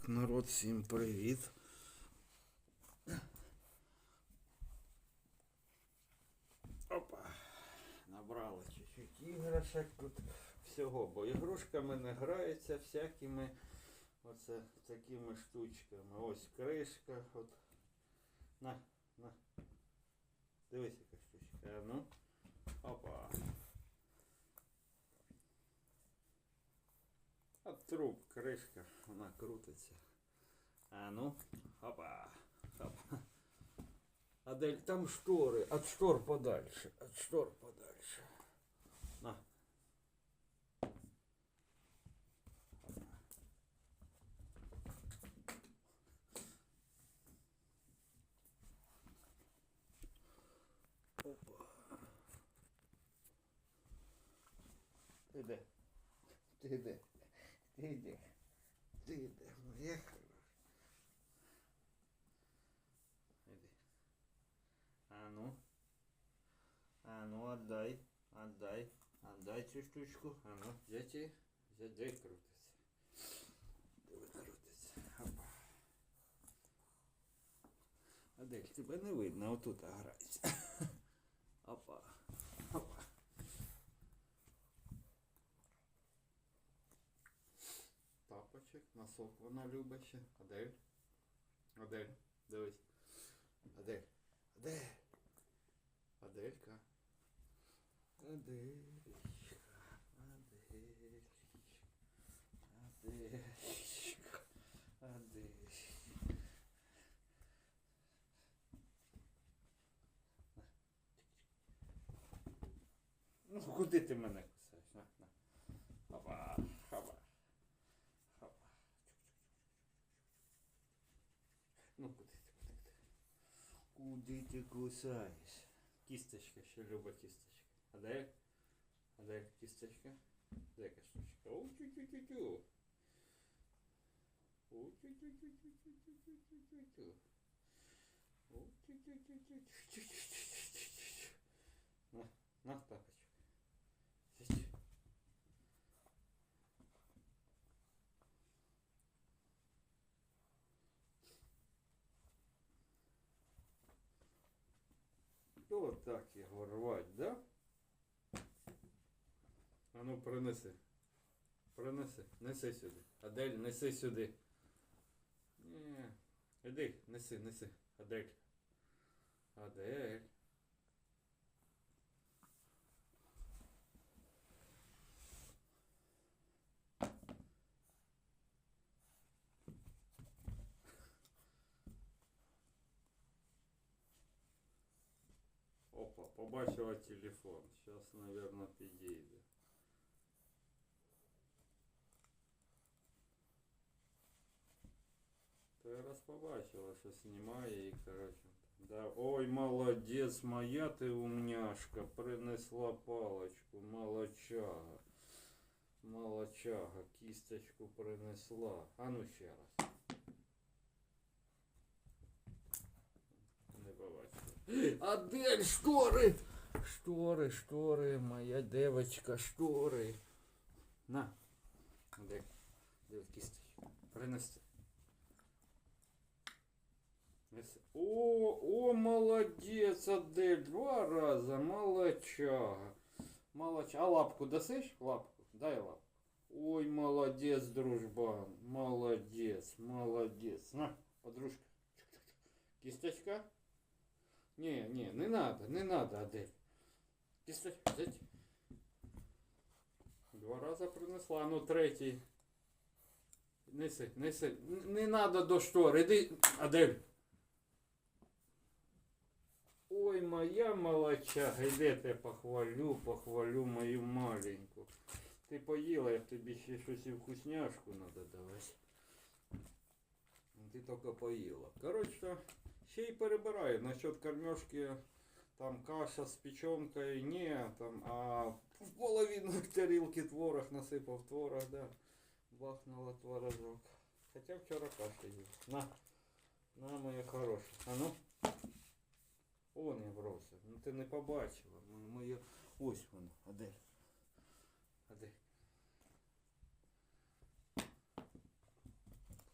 Так, народ, всім привіт. Опа. Набрали чуть-чуть іграшок тут всього, бо ігрушками не граються всякими оце такими штучками. Ось кришка. От. На, на. Дивись, яка штучка. А ну. Опа. А труп, кришка, вона крутиться. А ну, опа, опа. Адель, там штори, от штор подальше, от штор подальше. На. Опа. Де? Ти де? Ти де? Ти де? Моя хороша. Іди. А ну. А ну, отдай. Отдай. Отдай цю штучку. А ну, взяти. Взять, дай крутиться. Диви крутиться. Опа. Адель, тебе не видно, отут грається. Опа. Опа. Носок вона любить. Адель. Адель, дивись. Адель. Адель. Аделька. Аделька. Аделька. Аделька. Аделька. Ну, куди ти мене кусаєш? На, на. Хопа, хопа. Хопа. Ну, куди ти, куди ти? Куди ти кусаєш? Кісточка, що люба кісточка. А де? А де кісточка? Де яка штучка? О, тю-тю-тю-тю. О, тю-тю-тю-тю-тю-тю-тю-тю. О, тю-тю-тю-тю-тю-тю-тю-тю. На, на, тапочок. Вот так його рвать, да? А ну принеси. Принеси. Неси сюди. Адель, неси сюди. Ні. Іди, неси, неси. Адель. Адель. побачила телефон. Сейчас, наверное, підійде. Ти раз побачила, що знімає і коротше. Да. Ой, молодець, моя ти умняшка. Принесла палочку, молочага. Молочага, кісточку принесла. А ну ще раз. Адель, штори! Штори, штори, моя девочка, штори. На. Адель, диви кісточку. Принести. Неси. О, о, молодец, Адель, два раза, молочага. Молоч... А лапку досышь? Лапку, дай лапку. Ой, молодец, дружбан, молодец, молодец. На, подружка. Кисточка? Не, не, не надо, не надо, Адель. Кисточка, взять. Два раза принесла, ну третій. Неси, неси. Н- Не надо до штор, іди, Адель. Ой, моя молочага, іди я тебе похвалю, похвалю мою маленьку. Ти поїла, я тобі ще щось і вкусняшку надо давати. Ти тільки поїла. Коротше, ще й перебираю. Насчет кормежки, там каша з печенкою, не, там, а в половину тарілки творог насипав творог, да. Бахнула творожок. Хоча вчора каша їв. На, на, моя хороша. А ну. Он я бросив. Ну ти не побачила. М- Моє... Ось воно. Адель. Адель.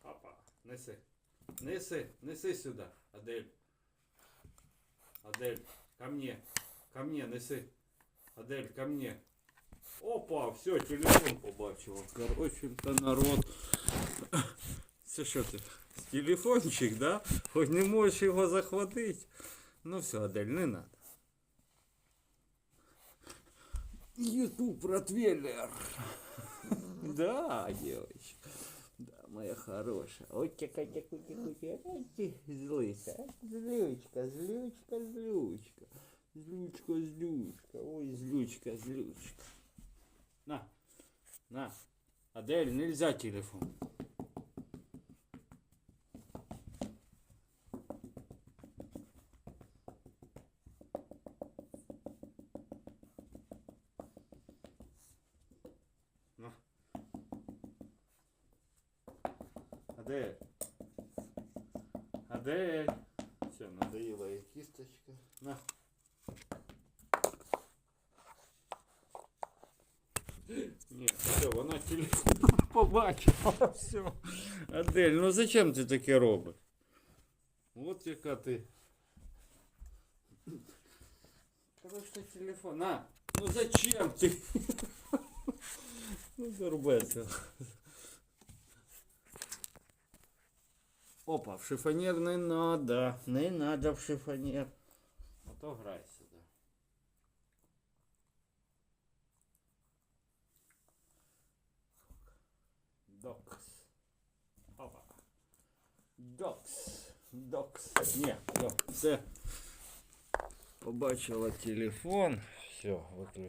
Папа. Неси. Неси, неси сюда, Адель. Адель, ко мне. Ко мне, неси. Адель, ко мне. Опа, все, телефон побачила. Короче, то народ. Що ти? Телефончик, да? Хоч не можеш його захватити. Ну все, Адель, не надо. Ютуб Ротвейлер. Да, девочка. Моя хорошая. Ой, тяка, тяку, тяку, тяку. Злыся. Злючка, злючка, злючка. Злючка, злючка. Ой, злючка, злючка. На, на. Адель, нельзя телефон. На. Адель. Адель. Все, надоела ей кисточка. На. Ні, все, вона телефон побачила. Все. Адель, ну зачем ти таке робиш? От яка ти. Короче, телефон. На, ну зачем ти? Ну, горбеться. Опа, в шифонер не надо. Не надо в шифонер. А то грай сюди. Докс. Опа. Докс. Докс. Ні, все. Побачила телефон. Все, виключаю.